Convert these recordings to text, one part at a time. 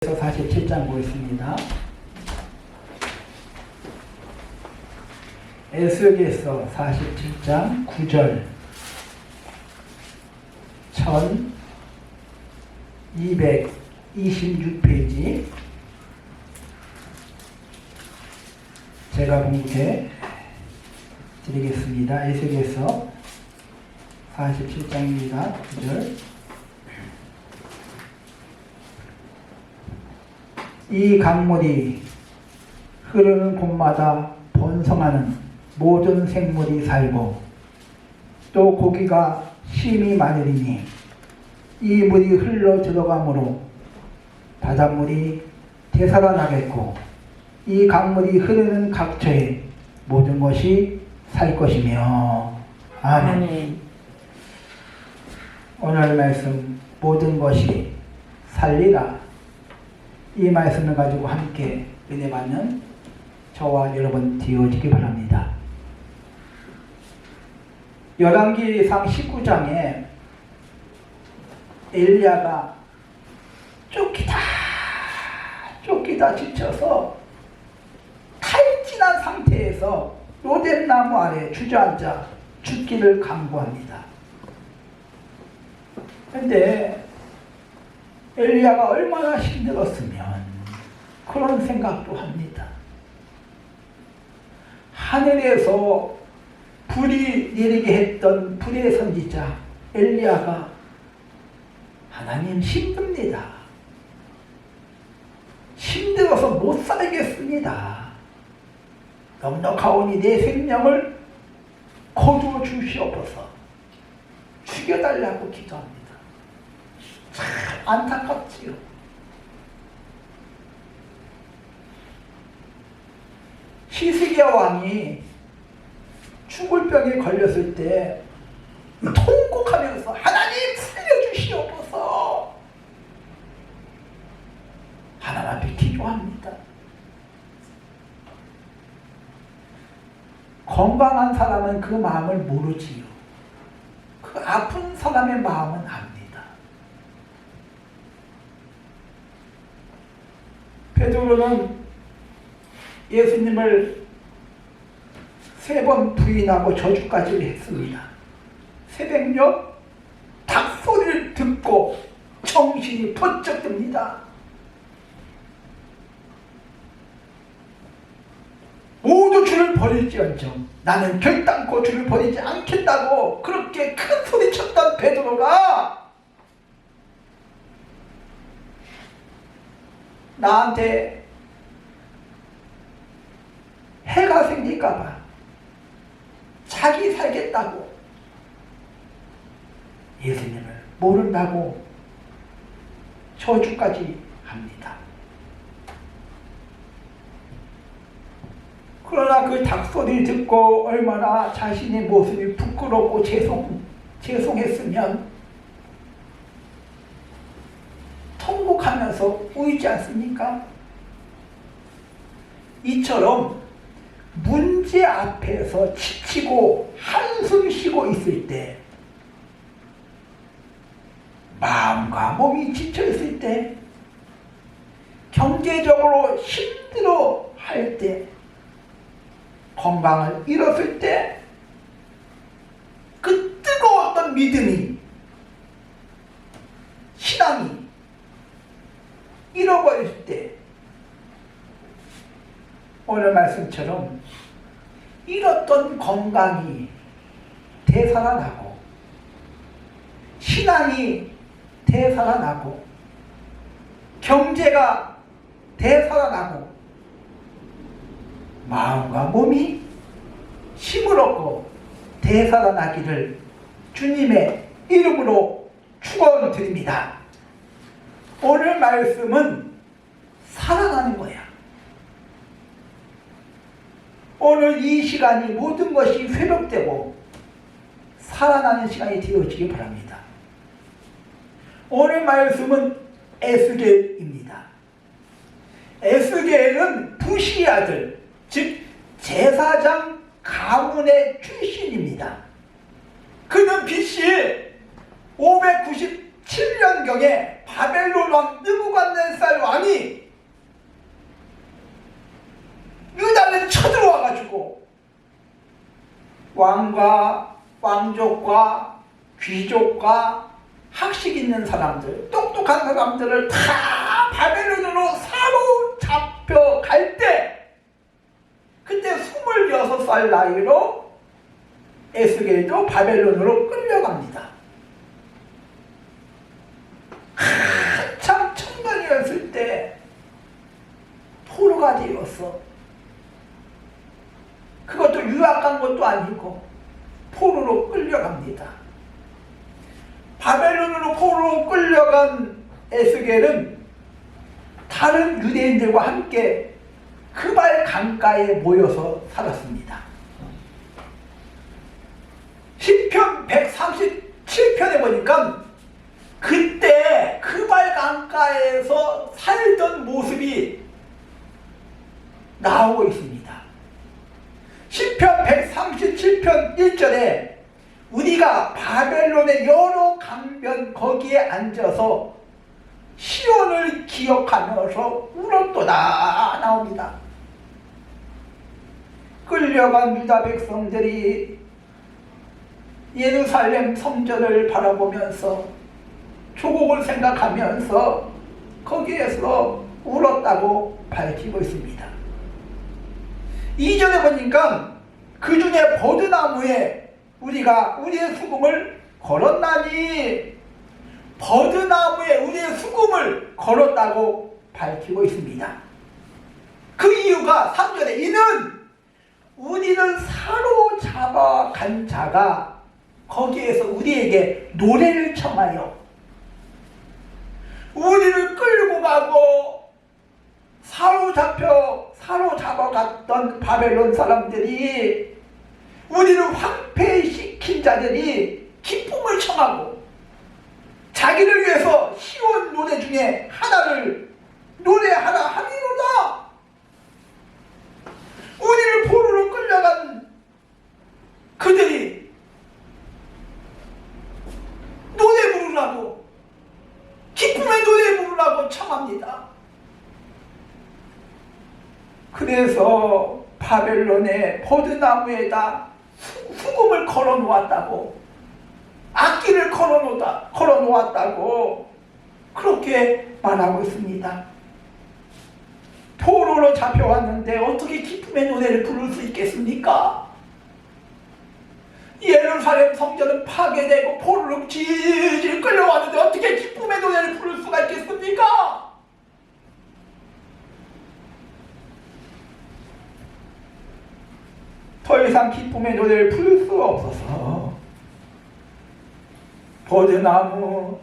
47장 보겠습니다. 에스겔서 47장 9절 1226페이지 제가 공부해 드리겠습니다. 에스겔서 47장입니다. 9절 이 강물이 흐르는 곳마다 번성하는 모든 생물이 살고 또 고기가 심이 많으리니 이 물이 흘러 들어가므로 바닷물이 되살아나겠고 이 강물이 흐르는 각처에 모든 것이 살 것이며 아멘. 아멘. 오늘 말씀 모든 것이 살리라 이 말씀을 가지고 함께 은혜 받는 저와 여러분 되어지기 바랍니다. 열왕기상 19장에 엘리야가 쫓기다 쫓기다 지쳐서 칼진한 상태에서 로뎀나무 아래 주저앉아 죽기를 강구합니다. 근데 엘리야가 얼마나 힘들었으면 그런 생각도 합니다. 하늘에서 불이 내리게 했던 불의 선지자 엘리야가 하나님 힘듭니다. 힘들어서 못 살겠습니다. 넉넉하오니 내 생명을 거두어 주시옵소서 죽여달라고 기도합니다. 참 안타깝지요. 히스기야 왕이 죽을 병에 걸렸을 때 통곡하면서 하나님 살려주시옵소서 하나님 앞에 기도합니다. 건강한 사람은 그 마음을 모르지요. 그 아픈 사람의 마음은 압니다. 베드로는 예수님을 세 번 부인하고 저주까지 했습니다. 새벽녘 닭소리를 듣고 정신이 번쩍 듭니다. 모두 주를 버릴지언정 나는 결단코 주를 버리지 않겠다고 그렇게 큰 소리 쳤던 베드로가 나한테 해가 생길까봐 자기 살겠다고 예수님을 모른다고 저주까지 합니다. 그러나 그 닭소리를 듣고 얼마나 자신의 모습이 부끄럽고 죄송, 죄송했으면 통곡하면서 울지 않습니까? 이처럼 문제 앞에서 지치고 한숨 쉬고 있을 때 마음과 몸이 지쳐 있을 때 경제적으로 힘들어 할 때 건강을 잃었을 때 그 뜨거웠던 믿음이 신앙이 잃어버릴 때 오늘 말씀처럼 잃었던 건강이 되살아나고 신앙이 되살아나고 경제가 되살아나고 마음과 몸이 힘을 얻고 되살아나기를 주님의 이름으로 축원드립니다. 오늘 말씀은 살아나는 거야. 오늘 이 시간이 모든 것이 회복되고 살아나는 시간이 되어지기 바랍니다. 오늘 말씀은 에스겔입니다. 에스겔은 부시 아들, 즉 제사장 가문의 출신입니다. 그는 BC 597년경에 바벨론 왕 느부갓네살 왕이 유다를 쳐들어와가지고 왕과 왕족과 귀족과 학식 있는 사람들, 똑똑한 사람들을 다 바벨론으로 사로잡혀 갈 때, 그때 26살 나이로 에스겔도 바벨론으로 끌려갑니다. 한참 청년이었을 때 포로가 되었어. 그것도 유학한 것도 아니고 포로로 끌려갑니다. 바벨론으로 포로로 끌려간 에스겔은 다른 유대인들과 함께 강가에 모여서 살았습니다. 시편 137편에 보니까 그때 그발 강가에서 살던 모습이 나오고 있습니다. 시편 137편 1절에 우리가 바벨론의 여러 강변 거기에 앉아서 시온을 기억하면서 울었도다 나옵니다. 끌려간 유다 백성들이 예루살렘 성전을 바라보면서 조국을 생각하면서 거기에서 울었다고 밝히고 있습니다. 이전에 보니까 그 중에 버드나무에 우리가 우리의 수금을 걸었나니 버드나무에 우리의 수금을 걸었다고 밝히고 있습니다. 그 이유가 3절에 이는 우리를 사로잡아 간 자가 거기에서 우리에게 노래를 청하여 우리를 끌고 가고 사로잡혀 사로잡아 갔던 바벨론 사람들이 우리를 황폐시킨 자들이 기쁨을 청하고 자기를 위해서 시온 노래 중에 하나를 노래하라 하리로다. 우리를 포로로 끌려간 그들이 노래 부르라고 기쁨의 노래 부르라고 청합니다. 그래서 바벨론의 버드나무에다 수- 수금을 걸어 놓았다고 악기를 걸어 놓았다고 그렇게 말하고 있습니다. 포로로 잡혀왔는데 어떻게 기쁨의 노래를 부를 수 있겠습니까? 예루살렘 성전은 파괴되고 포로로 질질 끌려왔는데 어떻게 기쁨의 노래를 부를 수가 있겠습니까? 더 이상 기쁨의 노래를 부를 수가 없어서 버드나무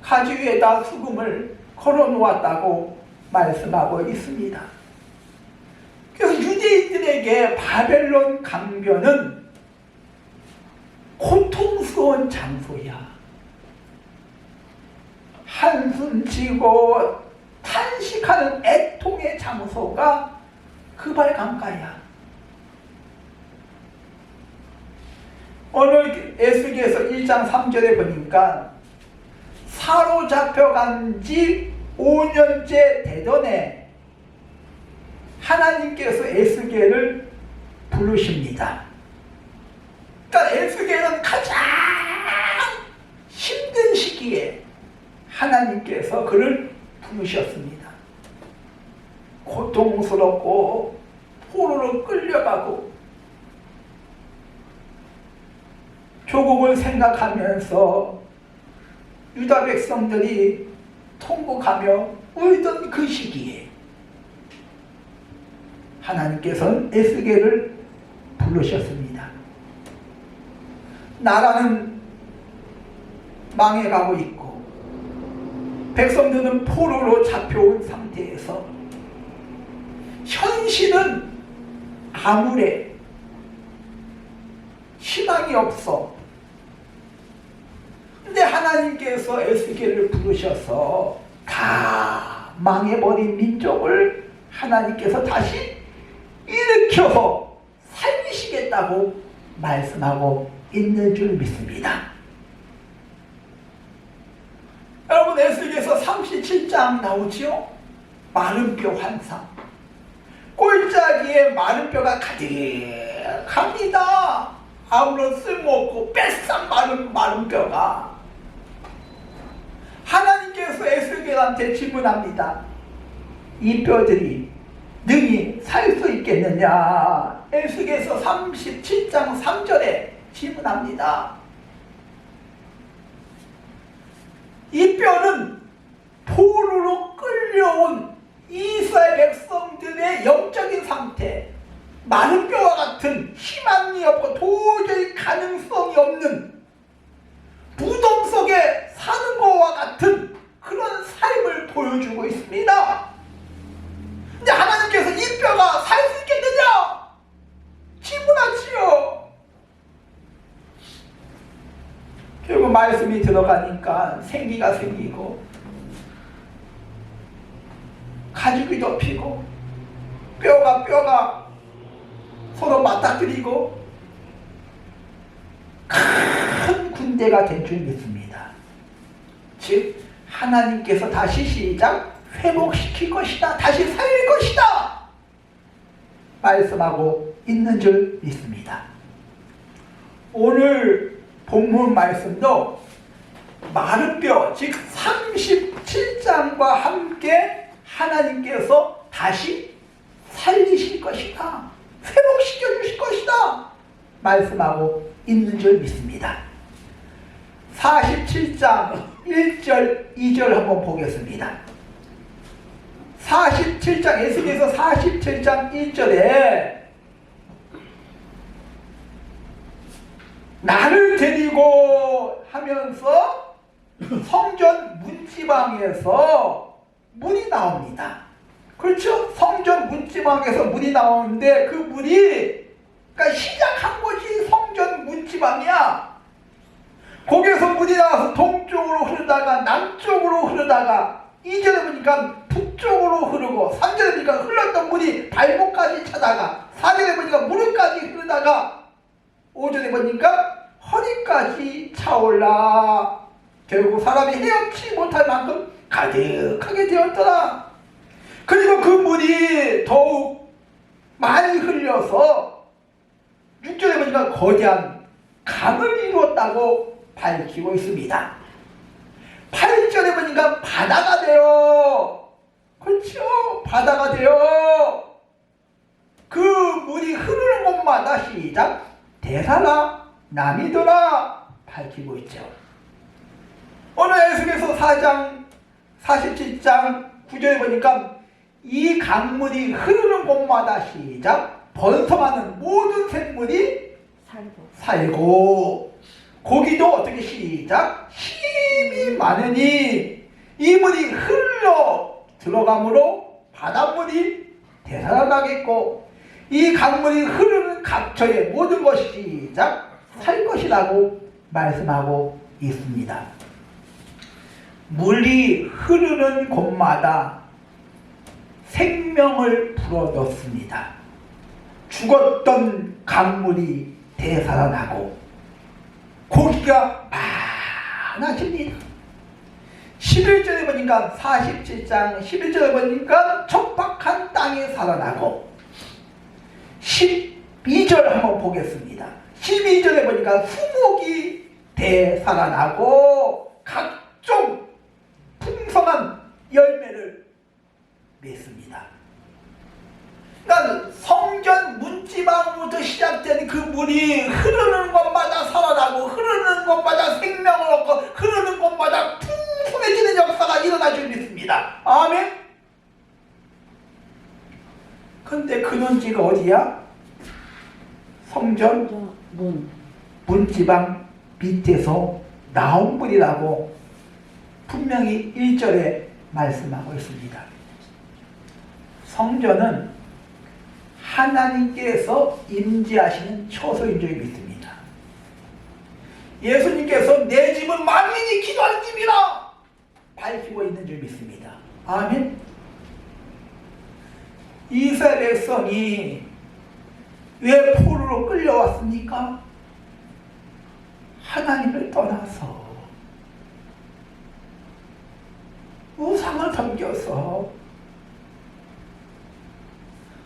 가지 위에다 수금을 걸어 놓았다고 말씀하고 있습니다. 그래서 유대인들에게 바벨론 강변은 고통스러운 장소야. 한숨 쉬고 탄식하는 애통의 장소가 그발 강가야. 오늘 에스기에서 1장 3절에 보니까 사로잡혀간 지 5년째 되던에 하나님께서 에스겔을 부르십니다. 그러니까 에스겔은 가장 힘든 시기에 하나님께서 그를 부르셨습니다. 고통스럽고 포로로 끌려가고 조국을 생각하면서 유다 백성들이 통곡하며 울던 그 시기에 하나님께서는 에스겔을 부르셨습니다. 나라는 망해가고 있고 백성들은 포로로 잡혀온 상태에서 현실은 아무래 희망이 없어. 근데 하나님께서 에스겔을 부르셔서 다 망해버린 민족을 하나님께서 다시 일으켜서 살리시겠다고 말씀하고 있는 줄 믿습니다. 여러분 에스겔에서 7장 나오지요? 마른 뼈 환상. 꼴짜기에 마른 뼈가 가득합니다. 아무런 쓸모없고 뺏산 마른, 마른 뼈가. 에스겔한테 질문합니다. 이 뼈들이 능히 살 수 있겠느냐? 에스겔서 37장 3절에 질문합니다. 이 뼈는 포로로 끌려온 이스라엘 백성들의 영적인 상태, 마른 뼈와 같은 희망이 없고 도저히 가능성이 없는 무덤 속에 사는 것과 같은 보여주고 있습니다. 근데 하나님께서 이 뼈가 살 수 있겠느냐? 질문하지요. 결국 말씀이 들어가니까 생기가 생기고 가죽이 덮이고 뼈가 뼈가 서로 맞닥뜨리고 큰 군대가 된 줄 믿습니다. 즉 하나님께서 다시 시작 회복시킬 것이다. 다시 살릴 것이다. 말씀하고 있는 줄 믿습니다. 오늘 본문 말씀도 마른 뼈, 즉 37장과 함께 하나님께서 다시 살리실 것이다. 회복시켜 주실 것이다. 말씀하고 있는 줄 믿습니다. 47장 1절, 2절 한번 보겠습니다. 47장, 에스겔서 47장 1절에 나를 데리고 하면서 성전 문지방에서 문이 나옵니다. 그렇죠? 성전 문지방에서 문이 나오는데 그 문이 그러니까 시작한 것이 성전 문지방이야. 거기에서 물이 나와서 동쪽으로 흐르다가 남쪽으로 흐르다가 이절에 보니까 북쪽으로 흐르고 3절에 보니까 흘렀던 물이 발목까지 차다가 4절에 보니까 무릎까지 흐르다가 5절에 보니까 허리까지 차올라. 결국 사람이 헤엄치 못할 만큼 가득하게 되었더라. 그리고 그 물이 더욱 많이 흘려서 6절에 보니까 거대한 강을 이루었다고 밝히고 있습니다. 8절에 보니까 바다가 돼요. 그렇죠? 바다가 돼요. 그 물이 흐르는 곳마다 시작. 대사라 남이더라 밝히고 있죠. 오늘 에스겔서 4장 47장 9절에 보니까 이 강물이 흐르는 곳마다 시작. 번성하는 모든 생물이 살고. 살고 고기도 어떻게 시작 힘이 많으니 이 물이 흘러 들어가므로 바닷물이 되살아나겠고 이 강물이 흐르는 각처의 모든 것이 시작 살 것이라고 말씀하고 있습니다. 물이 흐르는 곳마다 생명을 불어넣습니다. 죽었던 강물이 되살아나고 고기가 많아집니다. 11절에 보니까 47장 11절에 보니까 척박한 땅이 살아나고 12절 한번 보겠습니다. 12절에 보니까 수목이 되살아나고 각종 풍성한 열매를 맺습니다. 그러니까 성전 문지방부터 시작된 그 물이 흐르는 곳마다 살아나고 흐르는 곳마다 생명을 얻고 흐르는 곳마다 풍성해지는 역사가 일어날 줄 믿습니다. 아멘. 근데 근원지가 어디야? 성전 문 문지방 밑에서 나온 물이라고 분명히 1절에 말씀하고 있습니다. 성전은 하나님께서 임재하시는 처소인 줄 믿습니다. 예수님께서 내 집은 만민이 기도하는 집이라 밝히고 있는 줄 믿습니다. 아멘. 이스라엘 백성이 왜 포로로 끌려왔습니까? 하나님을 떠나서 우상을 섬겨서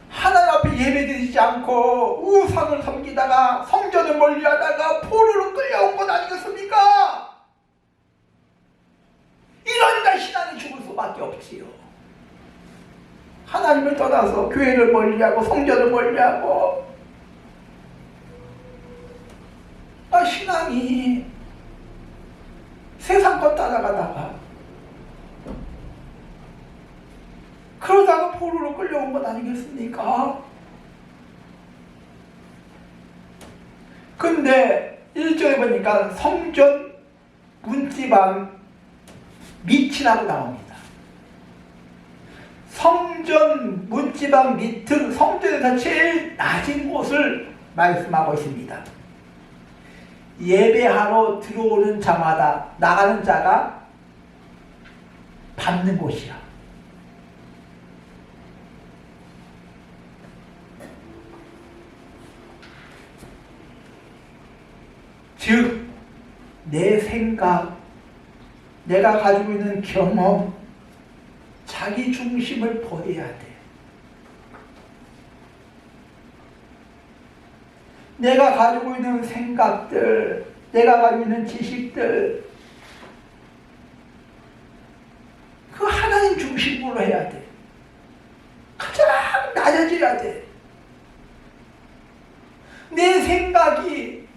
하나님 앞에 예배드리지 않고 우상을 섬기다가 성전을 멀리하다가 포로로 끌려온 것 아니겠습니까? 이러니까 신앙이 죽을 수밖에 없지요. 하나님을 떠나서 교회를 멀리하고 성전을 멀리하고 아 신앙이 세상 것 따라가다가 그러다가 포로로 끌려온 것 아니겠습니까? 근데 1절에 보니까 성전 문지방 밑이라고 나옵니다. 성전 문지방 밑은 성전에서 제일 낮은 곳을 말씀하고 있습니다. 예배하러 들어오는 자마다 나가는 자가 밟는 곳이야. 즉, 내 생각, 내가 가지고 있는 경험, 자기 중심을 버려야 돼. 내가 가지고 있는 생각들, 내가 가지고 있는 지식들, 그 하나님 중심으로 해야 돼. 가장 낮아져야 돼. 내 생각이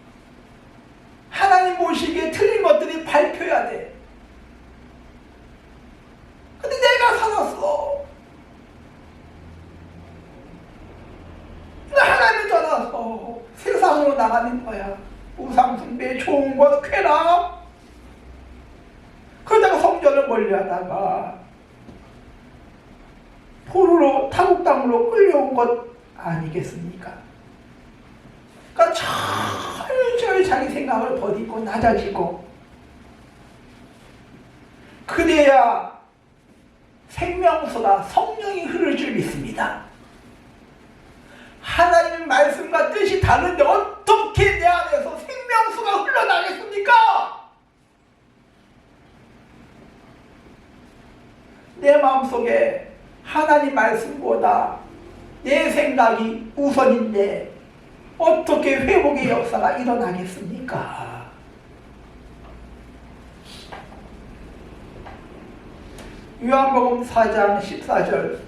하나님 보시기에 틀린 것들이 밝혀야 돼. 근데 내가 살았어. 하나님을 떠나서 세상으로 나가는 거야. 우상숭배, 좋은 것, 쾌락. 그러다가 성전을 멀리하다가 포로로 타국 땅으로 끌려온 것 아니겠습니까? 그러니까 철저히 자기 생각을 버리고 낮아지고 그래야 생명수가 성령이 흐를 줄 믿습니다. 하나님 말씀과 뜻이 다른데 어떻게 내 안에서 생명수가 흘러나겠습니까? 내 마음속에 하나님 말씀보다 내 생각이 우선인데 어떻게 회복의 역사가 일어나겠습니까? 요한복음 4장 14절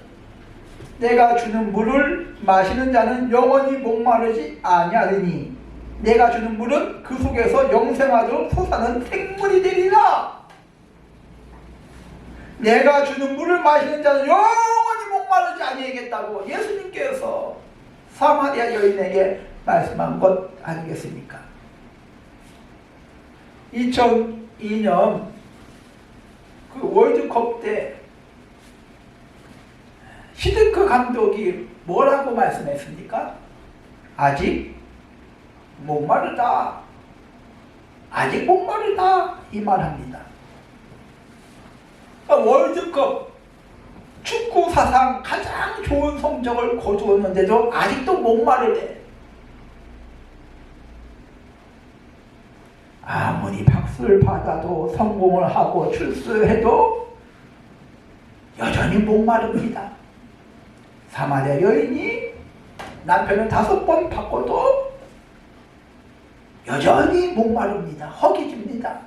내가 주는 물을 마시는 자는 영원히 목마르지 아니하리니 내가 주는 물은 그 속에서 영생하도록 솟아는 생물이 되리라 내가 주는 물을 마시는 자는 영원히 목마르지 아니하겠다고 예수님께서 사마리아 여인에게 말씀한 것 아니겠습니까? 2002년 그 월드컵 때 히든크 감독이 뭐라고 말씀했습니까? 아직 목마르다. 아직 목마르다. 이 말합니다. 그러니까 월드컵 축구 사상 가장 좋은 성적을 거두었는데도 아직도 목마르대. 아무리 박수를 받아도 성공을 하고 출소해도 여전히 목마릅니다. 사마리아 여인이 남편을 다섯 번 바꿔도 여전히 목마릅니다. 허기집니다.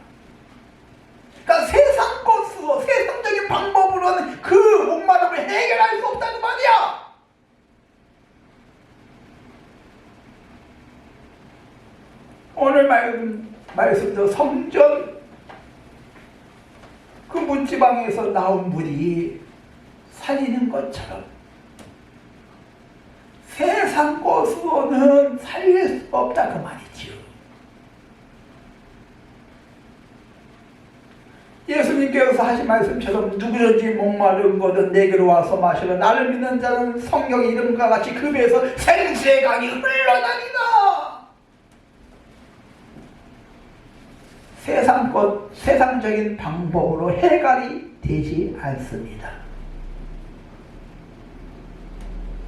그러니까 세상 것으로 세상적인 방법으로는 그 목마름을 해결할 수 없다는 말이야. 오늘 말씀, 말씀도 성전 그 문지방에서 나온 물이 살리는 것처럼 세상 것으로는 살릴 수 없다 그 말이지요. 예수님께서 하신 말씀처럼 누구든지 목마른 것은 내게로 와서 마시라 나를 믿는 자는 성경 이름과 같이 그 배에서 생수의 강이 흘러다니라 세상 것 세상적인 방법으로 해결이 되지 않습니다.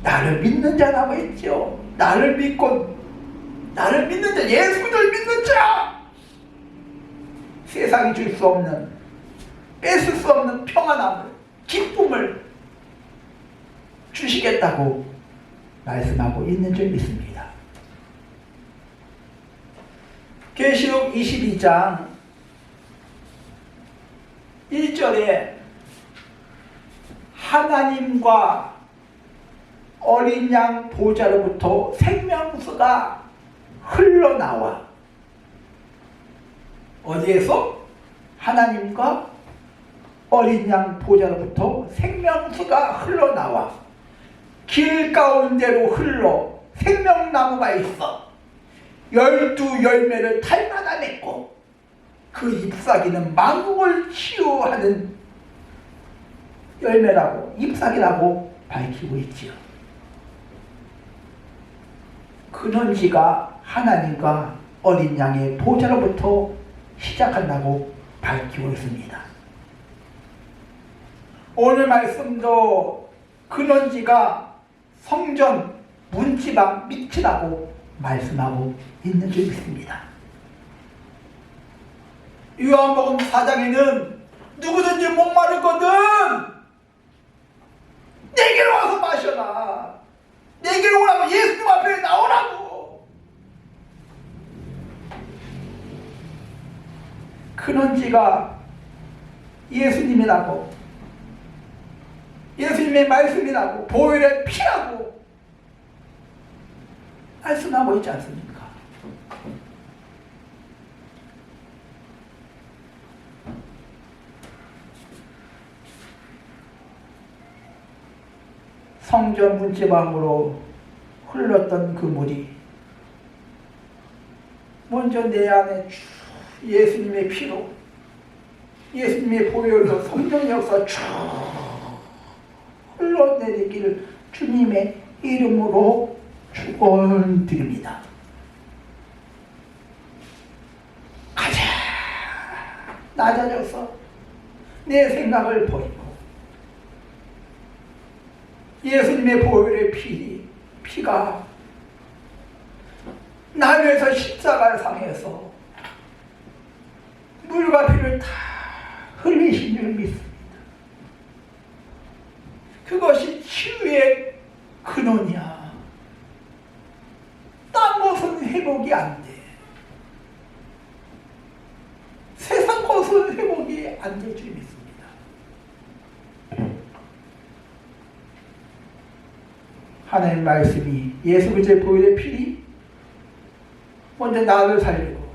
나를 믿는 자라고 했죠 나를 믿고 나를 믿는 자 예수를 믿는 자! 세상이 줄 수 없는 뺏을 수 없는 평안함을 기쁨을 주시겠다고 말씀하고 있는 줄 믿습니다. 계시록 22장 1절에 하나님과 어린 양 보좌로부터 생명수가 흘러나와. 어디에서? 하나님과 어린 양 보좌로부터 생명수가 흘러나와. 길 가운데로 흘러 생명나무가 있어. 열두 열매를 달마다 맺고 그 잎사귀는 만국을 치유하는 열매라고 잎사귀라고 밝히고 있지요. 근원지가 하나님과 어린 양의 보좌로부터 시작한다고 밝히고 있습니다. 오늘 말씀도 근원지가 성전 문지방 밑이라고 말씀하고 있는 줄 믿습니다. 요한복음 4장에는 누구든지 목마르거든 내게로 와서 마셔라. 내게로 오라고 예수님 앞에 나오라고. 근원지가 예수님이라고 예수님의 말씀이라고 보혈의 피라고 말씀하고 있지 않습니까? 성전 문지방으로 흘렀던 그 물이 먼저 내 안에 쭉 예수님의 피로 예수님의 보혈로 성령 역사 쭉 흘러내리기를 주님의 이름으로 축원드립니다. 가자 낮아져서 내 생각을 버리고 예수님의 보혈의 피, 피가 남에서 십자가상에서 물과 피를 다 흘리신 줄 믿습니다. 그것이 치유의 근원이야. 딴 것은 회복이 안 돼. 세상 것은 회복이 안 될 줄 믿습니다. 하나님 말씀이 예수 그리스도의 보혈의 피리 먼저 나를 살리고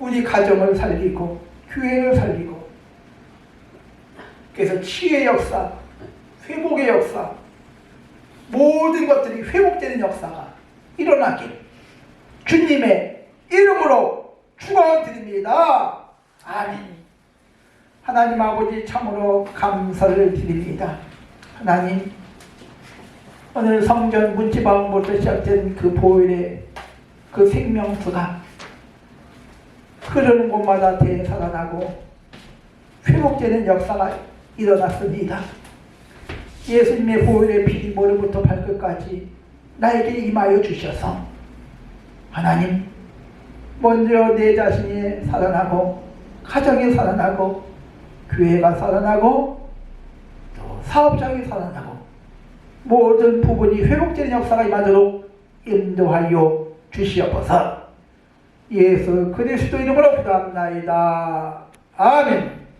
우리 가정을 살리고 교회를 살리고 그래서 치유의 역사, 회복의 역사 모든 것들이 회복되는 역사가 일어나길 주님의 이름으로 축원드립니다. 아멘. 하나님 아버지 참으로 감사를 드립니다. 하나님 오늘 성전 문지방부터 시작된 그 보혈의 그 생명수가 흐르는 곳마다 되살아나고 회복되는 역사가 일어났습니다. 예수님의 보혈의 피리 머리부터 발끝까지 나에게 임하여 주셔서 하나님 먼저 내 자신이 살아나고 가정이 살아나고 교회가 살아나고 또 사업장이 살아나고 모든 부분이 회복되는 역사가 임하도록 인도하여 주시옵소서 예수 그리스도 이름으로 기도합나이다. 아멘